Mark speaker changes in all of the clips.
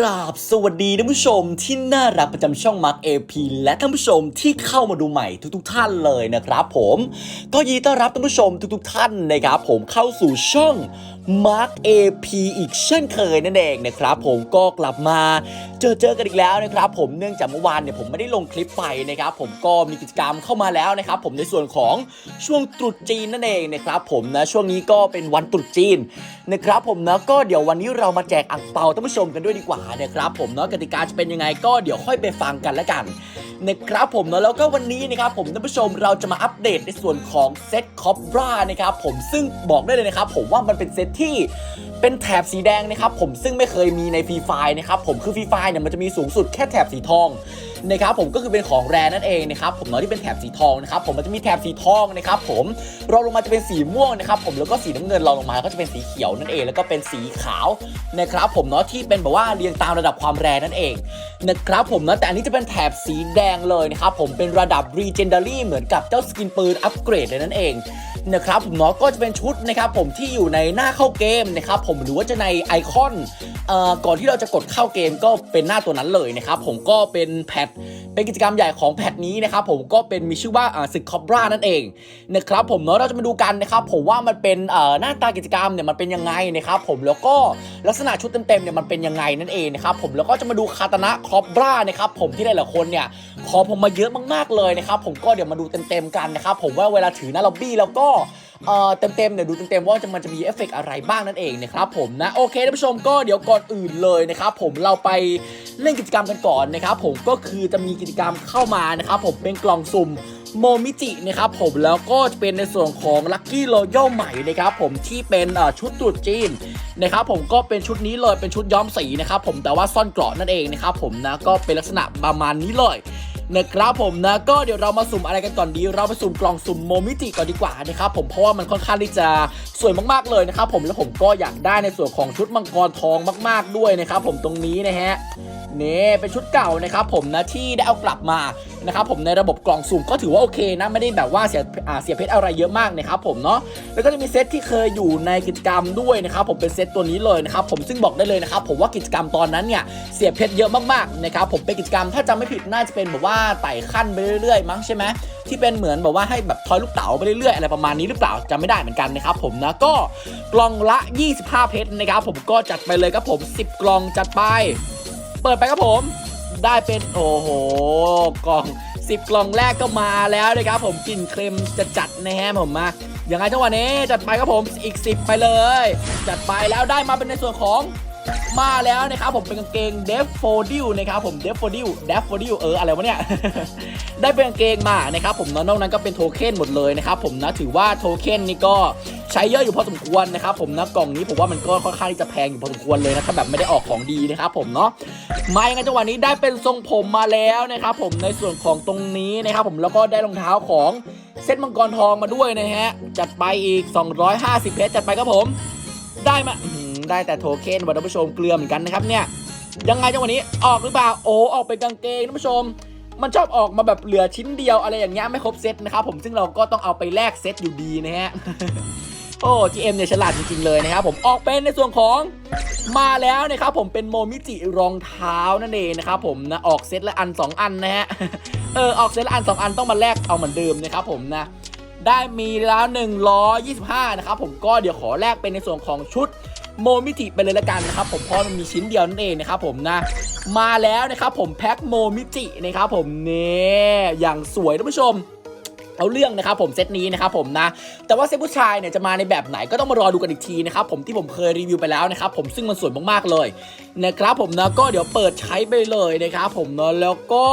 Speaker 1: ราบสวัสดีท่านผู้ชมที่น่ารักประจำช่องมาร์คเอพีและท่านผู้ชมที่เข้ามาดูใหม่ทุกๆทท่านเลยนะครับผม ก็ยินดีต้อนรับท่านผู้ชมทุกๆ ท่านนะครับผมเข้าสู่ช่อง Mark AP อีกเช่นเคยนั่นเองนะครับผมก็กลับมาเจอเจอกันอีกแล้วนะครับผมเนื่องจากเมื่อวานเนี่ยผมไม่ได้ลงคลิปไปนะครับผมก็มีกิจกรรมเข้ามาแล้วนะครับผมในส่วนของช่วงตรุษจีนนั่นเองนะครับผมนะช่วงนี้ก็เป็นวันตรุษจีนนะครับผมนะก็เดี๋ยววันนี้เรามาแจกอ่งเปาท่านผู้ชมกันด้วยดีกว่านะครับผมเนาะกติกาจะเป็นยังไงก็เดี๋ยวค่อยไปฟังกันแล้วกันนะครับผมเนาะแล้วก็วันนี้นะครับผมท่านผู้ชมเราจะมาอัปเดตในส่วนของเซตคอปรานะครับผมซึ่งบอกได้เลยนะครับผมว่ามันเป็นเซตที่ เป็นแถบสีแดงนะครับผมซึ่งไม่เคยมีในฟรีไฟนะครับผมคือฟรีไฟเนี่ยมันจะมีสูงสุดแค่แถบสีทองนะครับผมก็คือเป็นของแรนั่นเองนะครับผมเนาะที่เป็นแถบสีทองนะครับผมมันจะมีแถบสีทองนะครับผมรองลงมาจะเป็นสีม่วงนะครับผมแล้วก็สีน้ำเงินรองลงมาก็จะเป็นสีเขียวนั่นเอง แล้วก็เป็นสีขาวนะครับผมเนาะที่เป็นแบบว่าเรียงตามระดับความแรงนั่นเองนะครับผมเนาะแต่อันนี้จะเป็นแถบสีแดงเลยนะครับผมเป็นระดับ Legendary เหมือนกับเจ้าสกินปืนอัปเกรดเลยนั่นเองนะครับผมเนาะก็จะเป็นชุดนะครับผมที่อยู่ในหน้าเข้าเกมนะครับผมหรือว่าจะในไอคอนอก่อนที่เราจะกดเข้าเกมก็เป็นหน้าตัวนั้นเลยนะครับ ผมก็เป็นแพทเป็นกิจกรรมใหญ่ของแพทนี้นะครับผมก็เป็นมีชื่อว่าศึกคอบรานั่นเองนะครับผมเนาะเราจะมาดูกันนะครับผมว่ามันเป็นหน้าตากิจกรรมเนี่ยมันเป็นยังไงนะครับผมแล้วก็ลักษณะชุดเต็มๆเนี่ยมันเป็นยังไงนั่นเองนะครับผมแล้วก็จะมาดูคาตานะคอบรานะครับผมที่หลายๆคนเนี่ยขอผมมาเยอะมากๆเลยนะครับผมก็เดี๋ยวมาดูเต็มๆกันนะครับผมว่าเวลาถือหน้าล็อบบี้แล้วก็ เอ่อเต็มๆเนี่ยวดูเต็มๆว่าจะมันจะมีเอฟเฟกต์อะไรบ้างนั่นเองนะครับผมนะโอเคท่านผู้ชมก็เดี๋ยวก่อนอื่นเลยนะครับผมเราไปเล่นกิจกรรมกันก่อนนะครับผมก็คือจะมีกิจกรรมเข้ามานะครับผมเป็นกล่องสุ่มโมมิจินะครับผมแล้วก็จะเป็นในส่วนของลัคกี้โรยัลใหม่นะครับผมที่เป็นชุดตรุษจีนนะครับผมก็เป็นชุดนี้เลยเป็นชุดย้อมสีนะครับผมแต่ว่าซ่อนเกราะนั่นเองนะครับผมนะก็เป็นลักษณะประมาณนี้เลย นะครับผมนะก็เดี๋ยวเรามาสุ่มอะไรกันก่อนดีเราไปสุ่มกล่องสุ่มโมมิจิก่อนดีกว่านะครับผมเพราะว่ามันค่อนข้างที่จะสวยมากๆเลยนะครับผมแล้วผมก็อยากได้ในส่วนของชุดมังกรทองมาก ๆด้วยนะครับผมตรงนี้นะฮะนี่เป็นชุดเก่านะครับผมนะที่ได้เอากลับมานะครับผมในระบบกล่องสุ่มก็ถือว่าโอเคนะไม่ได้แบบว่าเสียอ่าเสียเพชรอะไรเยอะมากนะครับผมเนาะแล้วก็จะมีเซตที่เคยอยู่ในกิจกรรมด้วยนะครับผมเป็นเซตตัวนี้เลยนะครับผมซึ่งบอกได้เลยนะครับผมว่ากิจกรรมตอนนั้นเนี่ยเสียเพชรเยอะมากๆนะครับผมเป็นกิจกรรมถ้าจำไม่ผิดน่าจะเป็นแบบว่าไต่ขั้นไปเรื่อยๆ มั้งใช่ไหมที่เป็นเหมือนแบบว่าให้แบบทอยลูกเต๋าไปเรื่อยๆอะไรประมาณนี้หรือเปล่าจำไม่ได้เหมือนกันนะครับผมนะก็กล่องละ 25 เพชรนะครับผมก็จัดไปเลยครับผม 10 กล่องจัดไป เปิดไปครับผมได้เป็นโอ้โหกล่อง 10 กล่องแรกก็มาแล้วนะครับผมกลิ่นเค็มจะจัดนะฮะผมมาอย่างไรจังหวะนี้จัดไปครับผมอีก 10 ไปเลย จัดไปแล้วได้มาเป็นในส่วนของ มาแล้วนะครับผมเป็นกางเกงเดฟโฟดิวนะครับผมเดฟโฟดิวเดฟโฟดิวเอออะไรวะเนี่ย ได้เป็นกางเกงมานะครับผมนอกนั้นก็เป็นโทเค็นหมดเลยนะครับผมนะถือว่าโทเค็นนี่ก็ใช้เยอะอยู่พอสมควรนะครับผมนะกล่องนี้ผมว่ามันก็ค่อนข้างที่จะแพงอยู่พอสมควรเลยนะถ้าแบบไม่ได้ออกของดีนะครับผมเนาะมาอย่างนั้นจังหวะนี้ได้เป็นทรงผมมาแล้วนะครับผมในส่วนของตรงนี้นะครับผมแล้วก็ได้รองเท้าของเส้นมังกรทองมาด้วยนะฮะจัดไปอีก 250เพชรจัดไปครับผม ได้มา ได้แต่โทเค็นวัท่านผู้ชมเกลือเหมือนกันนะครับเนี่ยยังไงจังหวะนี้ออกหรือเปล่าโอ้ออกเป็นกางเกงท่านผู้ชม มันชอบออกมาแบบเหลือชิ้นเดียวอะไรอย่างเงี้ยไม่ครบเซตนะครับผมซึ่งเราก็ต้องเอาไปแลกเซตอยู่ดีนะฮะโอ้ GM เนี่ยฉลาดจริงๆเลยนะครับผมออกเป็นในส่วนของมาแล้วนะครับผมเป็นโมมิจิรองเท้านั่นเองนะครับผมนะออกเซตละอัน 2 อันนะฮะเออออกเซตละอัน 2 อันต้องมาแลกเอาเหมือนเดิมนะครับผมนะได้มีแล้ว 125 นะครับผมก็เดี๋ยวขอแลกเป็นในส่วนของชุด โมมิจิไปเลยละกันนะครับผมเพราะมันมีชิ้นเดียวนั่นเองนะครับผมนะมาแล้วนะครับผมแพ็คโมมิจินะครับผมเนี่ยอย่างสวยท่านผู้ชมเอาเรื่องนะครับผมเซตนี้นะครับผมนะ แต่ว่าเซตผู้ชายเนี่ยจะมาในแบบไหนก็ต้องมารอดูกันอีกทีนะครับผมที่ผมเคยรีวิวไปแล้วนะครับผมซึ่งมันสวยมากๆเลยนะครับผมนะก็เดี๋ยวเปิดใช้ไปเลยนะครับผมเนาะแล้วก็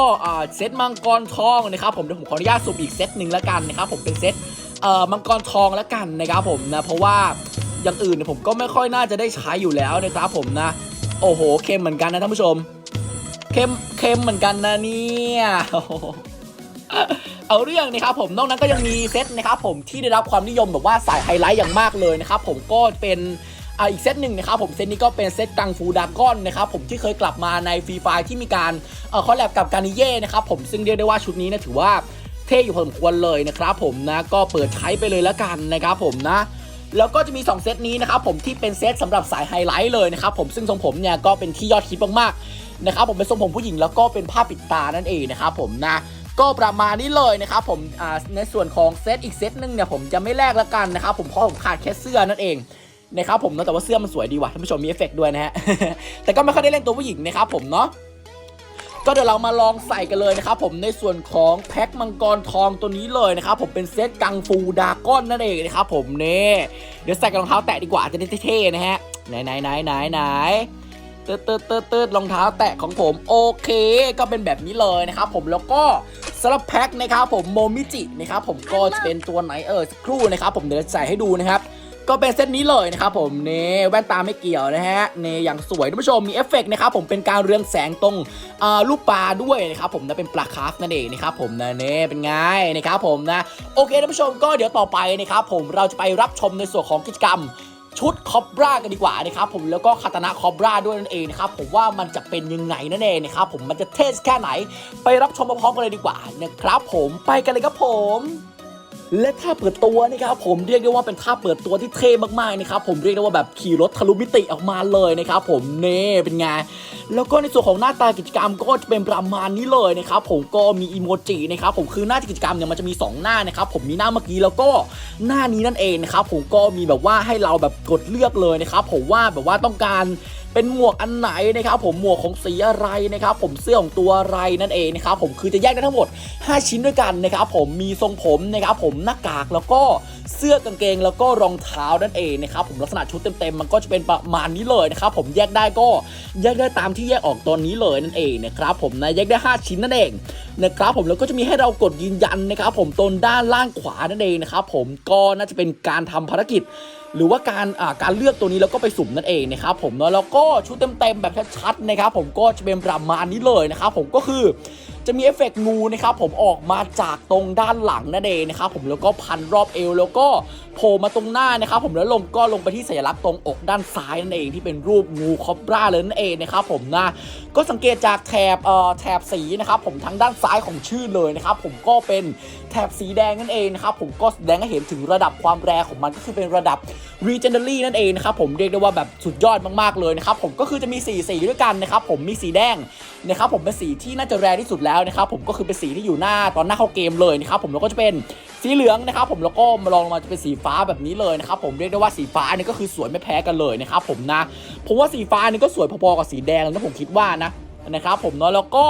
Speaker 1: เซตมังกรทองนะครับผมเดี๋ยวผมขออนุญาตสุ่มอีกเซตหนึ่งล้วกันนะครับผมเป็นเซตเอ่อมังกรทองล้วกันนะครับผมนะเพราะว่า อย่างอื่นเนี่ยผมก็ไม่ค่อยน่าจะได้ใช้อยู่แล้วนะครับผมนะ โอ้โหเค็มเหมือนกันนะท่านผู้ชมเค็มเค็มเหมือนกันนะเนี่ยเอาเรื่องนะครับผมนอกนั้นก็ยังมีเซตนะครับผมที่ได้รับความนิยมแบบว่าสายไฮไลท์อย่างมากเลยนะครับผมก็เป็นอีกเซตหนึ่งนะครับผมเซตนี้ก็เป็นเซตกังฟูดากอนนะครับผมที่เคยกลับมาในฟรีไฟที่มีการเอ่อคอลแลบกับการนิเย่นะครับผมซึ่งเรียกได้ว่าชุดนี้นะถือว่าเท่อยู่พอสมควรเลยนะครับผมนะก็เปิดใช้ไปเลยแล้วกันนะครับผมนะ แล้วก็จะมี 2 เซตนี้นะครับผมที่เป็นเซตสำหรับสายไฮไลท์เลยนะครับผมซึ่งทรงผมเนี่ยก็เป็นที่ยอดฮิตมากๆนะครับผมเป็นทรงผมผู้หญิงแล้วก็เป็นผ้าปิดตานั่นเองนะครับผมนะก็ประมาณนี้เลยนะครับผมในส่วนของเซตอีกเซตหนึงเนี่ยผมจะไม่แลกละกันนะครับผมเพราะผมขาดแค่เสื้อนั่นเองนะครับผมนะแต่ว่าเสื้อมันสวยดีว่ะท่านผู้ชมมีเอฟเฟกต์ด้วยนะฮะแต่ก็ไม่ค่อยได้เล่นตัวผู้หญิงนะครับผมเนาะ ก็เดี๋ยวเรามาลองใส่กันเลยนะครับผมในส่วนของแพ็คมังกรทองตัวนี้เลยนะครับผมเป็นเซตกังฟูดาก้อนนั่นเองนะครับผมเน่เดี๋ยวใส่กับรองเท้าแตะดีกว่าจะได้เท่ๆนะฮะไหนไหนไหนไหนไหนตืดตืดตืดตืดรองเท้าแตะของผมโอเค ก็เป็นแบบนี้เลยนะครับผมแล้วก็สำหรับแพ็คนะครับผมโมมิจินะครับผมก็จะเป็นตัวไหนเออสักครู่นะครับผมเดี๋ยวใส่ให้ดูนะครับ ก็เป็นเซตนี้เลยนะครับผมเน่แว่นตาไม่เกี่ยวนะฮะเน่อย่างสวยท่านผู้ชมมีเอฟเฟกต์นะครับผมเป็นการเรืองแสงตรงอ่ารูปปลาด้วยนะครับผมนะเป็นปลาคาร์ฟนั่นเองนะครับผมนะเน่เป็นไงนะครับผมนะโอเคท่านผู้ชมก็เดี๋ยวต่อไปนะครับผมเราจะไปรับชมในส่วนของกิจกรรมชุดคอบรากันดีกว่านะครับผมแล้วก็คาตานะคอบราด้วยนั่นเองนะครับผมว่ามันจะเป็นยังไงนั่นเองนะครับผมมันจะเทสแค่ไหน ไปรับชมพร้อมกันเลยดีกว่านะครับผมไปกันเลยครับผม และท่าเปิดตัวนะครับผมเรียกได้ว่าเป็นท่าเปิดตัวที่เท่มากๆนะครับผมเรียกได้ว่าแบบขี่รถทะลุมิติออกมาเลยนะครับผมเน่เป็นไงแล้วก็ในส่วนของหน้าตากิจกรรมก็จะเป็นประมาณนี้เลยนะครับผมก็มีอีโมจินะครับผมคือหน้ากิจกรรมเนี่ยมันจะมี 2 หน้านะครับผมมีหน้าเมื่อกี้แล้วก็หน้านี้นั่นเองนะครับผมก็มีแบบว่าให้เราแบบกดเลือกเลยนะครับผมว่าแบบว่าต้องการ เป็นหมวกอันไหนนะครับผมหมวกของสีอะไรนะครับผมเสื้อของตัวอะไรนั่นเองนะครับผมคือจะแยกได้ทั้งหมด 5 ชิ้นด้วยกันนะครับผมมีทรงผมนะครับผมหน้ากากแล้วก็เสื้อกางเกงแล้วก็รองเท้านั่นเองนะครับผมลักษณะชุดเต็มๆมันก็จะเป็นประมาณนี้เลยนะครับผมแยกได้ก็แยกได้ตามที่แยกออกตอนนี้เลยนั่นเองนะครับผมนะแยกได้ 5 ชิ้นนั่นเองนะครับผมแล้วก็จะมีให้เรากดยืนยันนะครับผมตรงด้านล่างขวานั่นเองนะครับผมก็น่าจะเป็นการทำภารกิจ หรือว่าการอ่าการเลือกตัวนี้แล้วก็ไปสุ่มนั่นเองนะครับผมเนาะแล้วก็ชุดเต็มๆแบบชัดๆนะครับผมก็จะเป็นประมาณนี้เลยนะครับผมก็คือ จะมีเอฟเฟกต์งูนะครับผมออกมาจากตรงด้านหลังนั่นเองนะครับผมแล้วก็พันรอบเอวแล้วก็โผล่มาตรงหน้านะครับผมแล้วลงก็ลงไปที่สัญลักษณ์ตรงอกด้านซ้ายนั่นเองที่เป็นรูปงูคอบราเลยนั่นเองนะครับผมนะก็สังเกตจากแถบเอ่อแถบสีนะครับผมทั้งด้านซ้ายของชื่อเลยนะครับผมก็เป็นแถบสีแดงนั่นเองนะครับผมก็แสดงให้เห็นถึงระดับความแรงของมันก็คือเป็นระดับ Regenerary นั่นเองนะครับผมเรียกได้ว่าแบบสุดยอดมากๆเลยนะครับผมก็คือจะมีสีสีด้วยกันนะครับผมมีสีแดงนะครับผมเป็นสีที่น่าจะแรงที่สุดแล้วนะครับผมก็คือเป็นสีที่อยู่หน้าตอนหน้าเข้าเกมเลยนะครับผมแล้วก็จะเป็นสีเหลืองนะครับผมแล้วก็มาลองมาจะเป็นสีฟ้าแบบนี้เลยนะครับผมเรียกได้ว่าสีฟ้านี่ก็คือสวยไม่แพ้กันเลยนะครับผมนะผมว่าสีฟ้านี่ก็สวยพอๆกับสีแดงเลยนะผมคิดว่านะนะครับผมเนาะแล้วก็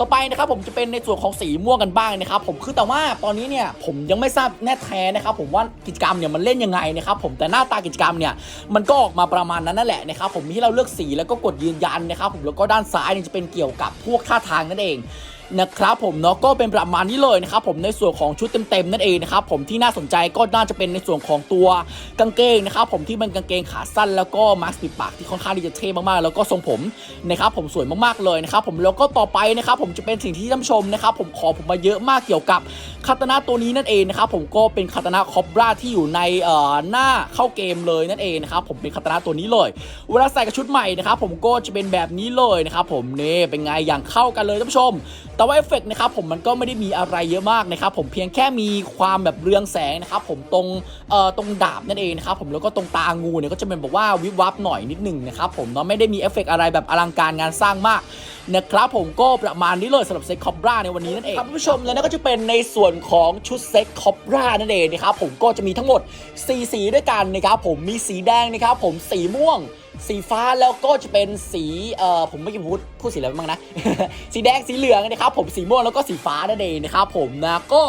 Speaker 1: ต่อไปนะครับผมจะเป็นในส่วนของสีม่วงกันบ้างนะครับผมคือแต่ว่าตอนนี้เนี่ยผมยังไม่ทราบแน่แท้นะครับผมว่ากิจกรรมเนี่ยมันเล่นยังไงนะครับผมแต่หน้าตากิจกรรมเนี่ยมันก็ออกมาประมาณนั้นนั่นแหละนะครับผมที่เราเลือกสีแล้วก็กดยืนยันนะครับผมแล้วก็ด้านซ้ายเนี่ยจะเป็นเกี่ยวกับพวกท่าทางนั่นเอง นะครับผมเนาะก็เป็นประมาณนี้เลยนะครับผมในส่วนของชุดเต็มๆนั่นเองนะครับผมที่น่าสนใจก็น่าจะเป็นในส่วนของตัวกางเกงนะครับผมที่เป็นกางเกงขาสั้นแล้วก็มาสก์ปิดปากที่ค่อนข้างที่จะเท่มากๆ แล้วก็ทรงผมนะครับผมสวยมากๆเลยนะครับผมแล้วก็ต่อไปนะครับผมจะเป็นสิ่งที่ท่านชมนะครับผมขอผมมาเยอะมากเกี่ยวกับคาตนะตัวนี้นั่นเองนะครับผมก็เป็นคาตนะคอบราที่อยู่ในเอ่อหน้าเข้าเกมเลยนั่นเองนะครับผมเป็นคาตนะตัวนี้เลย เวลาใส่กับชุดใหม่นะครับผมก็จะเป็นแบบนี้เลยนะครับผมเนี่เป็นไงอย่างเข้ากันเลยท่านผู้ชมแต่ว่าเอฟเฟกต์นะครับผมมันก็ไม่ได้มีอะไรเยอะมากนะครับผมเพียงแค่มีความแบบเรืองแสงนะครับผมตรงเอ่อตรงดาบนั่นเองนะครับผมแล้วก็ตรงตางูเนี่ยก็จะเป็นแบบว่าวิบวับหน่อยนิดหนึ่งนะครับผมเนาะไม่ได้มีเอฟเฟกต์อะไรแบบอลังการงานสร้างมากนะครับผมก็ประมาณนี้เลยสำหรับเซ็ตคอบราในวันนี้นั่นเองครับผู้ชมและนั่นก็จะเป็นในส่วนของชุดเซ็ตคอบรานั่นเองนะครับผมก็จะมีทั้งหมด 4 สีด้วยกันนะครับผมมีสีแดงนะครับผมสีม่วง สีฟ้าแล้วก็จะเป็นสีเอ่อผมไม่กี้พูดพูดสีอะไรบ้างนะ สีแดงสีเหลืองนะครับผมสีม่วงแล้วก็สีฟ้านั่นเองนะครับผมนะก็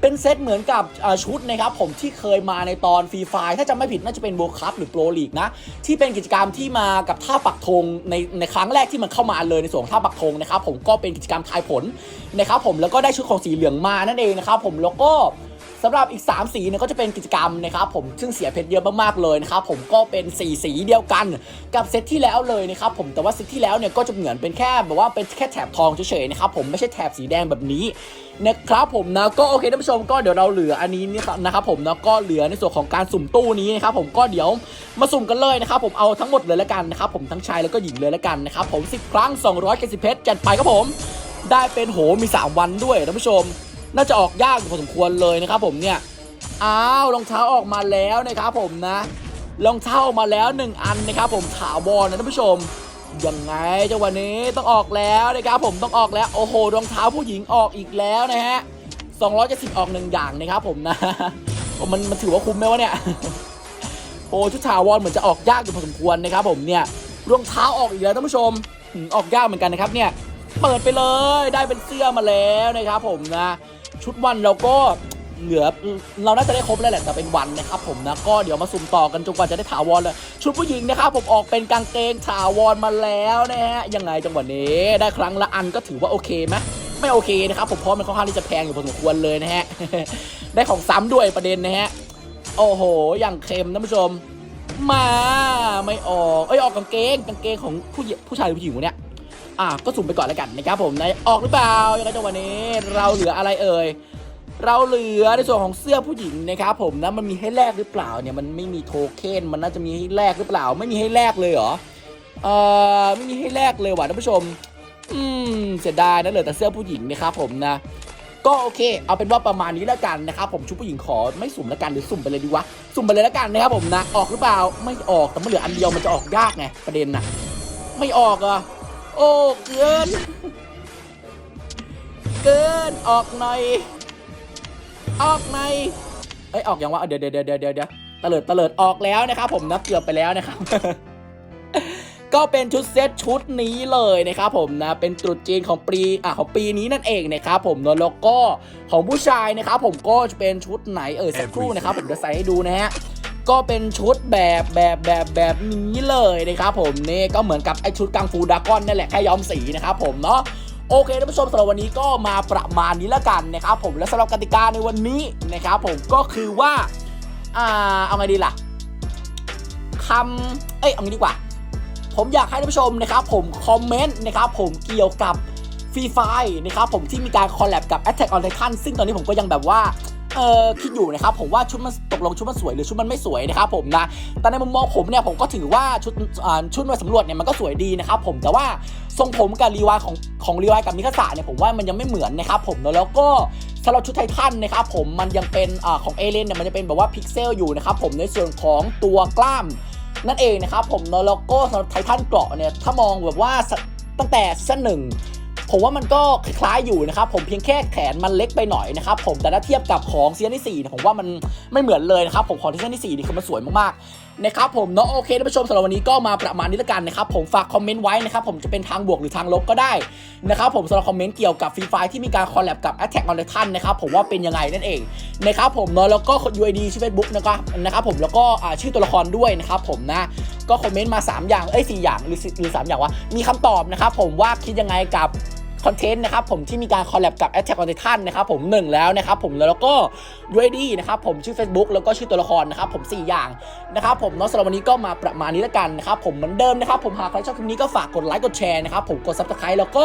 Speaker 1: เป็นเซตเหมือนกับชุดนะครับผมที่เคยมาในตอนฟรีไฟถ้าจำไม่ผิดน่าจะเป็นโบคัพหรือโปรลีกนะ ที่เป็นกิจกรรมที่มากับท่าปักธงในในครั้งแรกที่มันเข้ามาเลยในส่วนของท่าปักธงนะครับผมก็เป็นกิจกรรมทายผลนะครับผมแล้วก็ได้ชุดของสีเหลืองมานั่นเองนะครับผมแล้วก็ สำหรับอีก 3 สีเนี่ยก็จะเป็นกิจกรรมนะครับผมซึ่งเสียเพชรเยอะมากๆเลยนะครับผมก็เป็น 4 สีเดียวกันกับเซตที่แล้วเลยนะครับผมแต่ว่าเซตที่แล้วเนี่ยก็จะเหมือนเป็นแค่แบบว่าเป็นแค่แถบทองเฉยๆนะครับผมไม่ใช่แถบสีแดงแบบนี้นะครับผมนะก็โอเคท่านผู้ชมก็เดี๋ยวเราเหลืออันนี้นี่นะครับผมนะก็เหลือในส่วนของการสุ่มตู้นี้นะครับผมก็เดี๋ยวมาสุ่มกันเลยนะครับผมเอาทั้งหมดเลยละกันนะครับผมทั้งชายแล้วก็หญิงเลยละกันนะครับผม10 ครั้ง270เพชรจัดไปครับผม ได้เป็นโหมี 3 วันด้วยท่านผู้ชม น่าจะออกยากอยู่พอสมควรเลยนะครับผมเนี่ยอ้าวรองเท้าออกมาแล้วนะครับผมนะรองเท้าออกมาแล้วหนึ่งอันนะครับผมถาวรนะท่านผู้ชมยังไงจังหวะนี้ต้องออกแล้วนะครับผมต้องออกแล้วโอ้โหรองเท้าผู้หญิงออกอีกแล้วนะฮะ270ออกหนึ่งอย่างนะครับผมนะมันมันถือว่าคุ้มไหมวะเนี่ยโอ้ชุดถาวรเหมือนจะออกยากอยู่พอสมควรนะครับผมเนี่ยรองเท้าออกอีกแล้วท่านผู้ชมออกยากเหมือนกันนะครับเนี่ยเปิดไปเลยได้เป็นเสื้อมาแล้วนะครับผมนะ ชุดวันเราก็เหลือเราน่าจะได้ครบแล้วแหละแต่เป็นวันนะครับผมนะก็เดี๋ยวมาสุ่มต่อกันจนกว่าจะได้ถาวรเลยชุดผู้หญิงนะครับผมออกเป็นกางเกงถาวรมาแล้วนะฮะยังไงจังหวะนี้ได้ครั้งละอันก็ถือว่าโอเคไหมไม่โอเคนะครับผมเพราะมันค่อนข้างที่จะแพงอยู่พอสมควรเลยนะฮะได้ของซ้ำด้วยประเด็นนะฮะโอ้โหอย่างเค็มท่านผู้ชม มาไม่ออกเอ้ยออกกางเกงกางเกงของผู้ผู้ชายหรือผู้หญิงวะเนี่ย อะก็สุ่มไปก่อนแล้วกันนะครับผมในออกหรือเปล่ายังไงจังวะนี้ เราเหลืออะไรเอ่ยเราเหลือในส่วนของเสื้อผู้หญิงนะครับผมนะมันมีให้แลกหรือเปล่าเนี่ยมันไม่มีโทเค็นมันน่าจะมีให้แลกหรือเปล่า ไม่มีให้แลกเลยเหรอเออไม่มีให้แลกเลยว่ะท่านผู้ชม อืมเสียดายนะเหลือแต่เสื้อผู้หญิงนะครับผมนะก็โอเค เอาเป็นว่าประมาณนี้แล้วกันนะครับผมชุดผู้หญิงขอไม่สุ่มแล้วกันหรือสุ่มไปเลยดีวะสุ่มไปเลยแล้วกันนะครับผมนะออกหรือเปล่าไม่ออกแต่มันเหลืออันเดียวมันจะออกยากไงประเด็นน่ะไม่ออกอะ โอ้ เกิน เกิน ออกหน่อย ออกหน่อยเอ้ยออกยังวะเดี๋ยวเดี๋ยวเดี๋ยวเดี๋ยวเดี๋ยวตะเลิดตะเลิดออกแล้วนะครับผมนะเกือบไปแล้วนะครับ ก็เป็นชุดเซตชุดนี้เลยนะครับผมนะเป็นตรุษจีนของปีอะของปีนี้นั่นเองนะครับผมเนอะแล้วก็ของผู้ชายนะครับผมก็จะเป็นชุดไหนเออสักครู่นะครับผมจะใส่ให้ดูนะฮะ ก็เป็นชุดแบบแบบแบบแบบนี้เลยนะครับผมนี่ก็เหมือนกับไอชุดกังฟูดากอนนั่นแหละแค่ย้อมสีนะครับผมเนาะโอเคท่านผู้ชมสำหรับวันนี้ก็มาประมาณนี้แล้วกันนะครับผมและสำหรับกติกาในวันนี้นะครับผมก็คือว่าอ่าเอาไงดีล่ะคำเอ้ยเอางี้ดีกว่า ผมอยากให้ท่านผู้ชมนะครับผมคอมเมนต์นะครับผมเกี่ยวกับฟรีไฟนะครับผมที่มีการคอลแลบกับ Attack on Titan ซึ่งตอนนี้ผมก็ยังแบบว่า เออคิดอยู่นะครับผมว่าชุดมันตกลงชุดมันสวยหรือชุดมันไม่สวยนะครับผมนะแต่ในมุมมองผมเนี่ยผมก็ถือว่าชุดอ่าชุดมาสำรวจเนี่ยมันก็สวยดีนะครับผมแต่ว่าทรงผมกับรีวายของของรีวายกับมิคาสะเนี่ยผมว่ามันยังไม่เหมือนนะครับผมแล้วก็สำหรับชุดไททันนะครับผมมันยังเป็นอของเอเลนเนี่ยมันจะเป็นแบบว่าพิกเซลอยู่นะครับผมในส่วนของตัวกล้ามนั่นเองนะครับผมเนอะแล้วก็สำหรับไททันเกราะเนี่ยถ้ามองแบบว่าตั้งแต่ซีซั่นหนึ่ง ผมว่ามันก็คล้ายๆอยู่นะครับผมเพียงแค่แขนมันเล็กไปหน่อยนะครับผมแต่ถ้าเทียบกับของซีซั่นที่สี่ผมว่ามันไม่เหมือนเลยนะครับผมของซีซั่นที่4นี่คือมันสวยมากๆนะครับผมเนาะโอเคท่านผู้ชมสำหรับวันนี้ก็มาประมาณนี้แล้วกันนะครับผมฝากคอมเมนต์ไว้นะครับผมจะเป็นทางบวกหรือทางลบก็ได้นะครับผมสำหรับคอมเมนต์เกี่ยวกับฟรีไฟที่มีการคอลแลบกับ Attack on Titan นะครับผมว่าเป็นยังไงนั่นเองนะครับผมเนาะแล้วก็ UID ชื่อ Facebook นะครับนะครับผมแล้วก็ชื่อตัวละครด้วยนะครับผมนะก็คอมเมนต์มา 3 อย่างเอ้ยสอย่างหรือหรือ3อย่างว่ามีคำตอบนะครับผมว่าคิดยังไงกับ คอนเทนต์นะครับผมที่มีการคอลแลบกับ Attack on Titan นะครับผมหนึ่งแล้วนะครับผมแล้วก็ UID นะครับผมชื่อ Facebook แล้วก็ชื่อตัวละครนะครับผม 4 อย่างนะครับผมเนาะสำหรับวันนี้ก็มาประมาณนี้แล้วกันนะครับผมเหมือนเดิมนะครับผมหากใครชอบคลิปนี้ก็ฝากกดไลค์กดแชร์นะครับผมกด Subscribe แล้วก็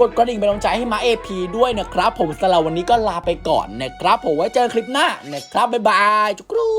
Speaker 1: กดกระดิ่งเป็นกำลังใจให้มา AP ด้วยนะครับผมสำหรับวันนี้ก็ลาไปก่อนนะครับผมไว้เจอกันคลิปหน้านะครับบ๊ายบายจุกรู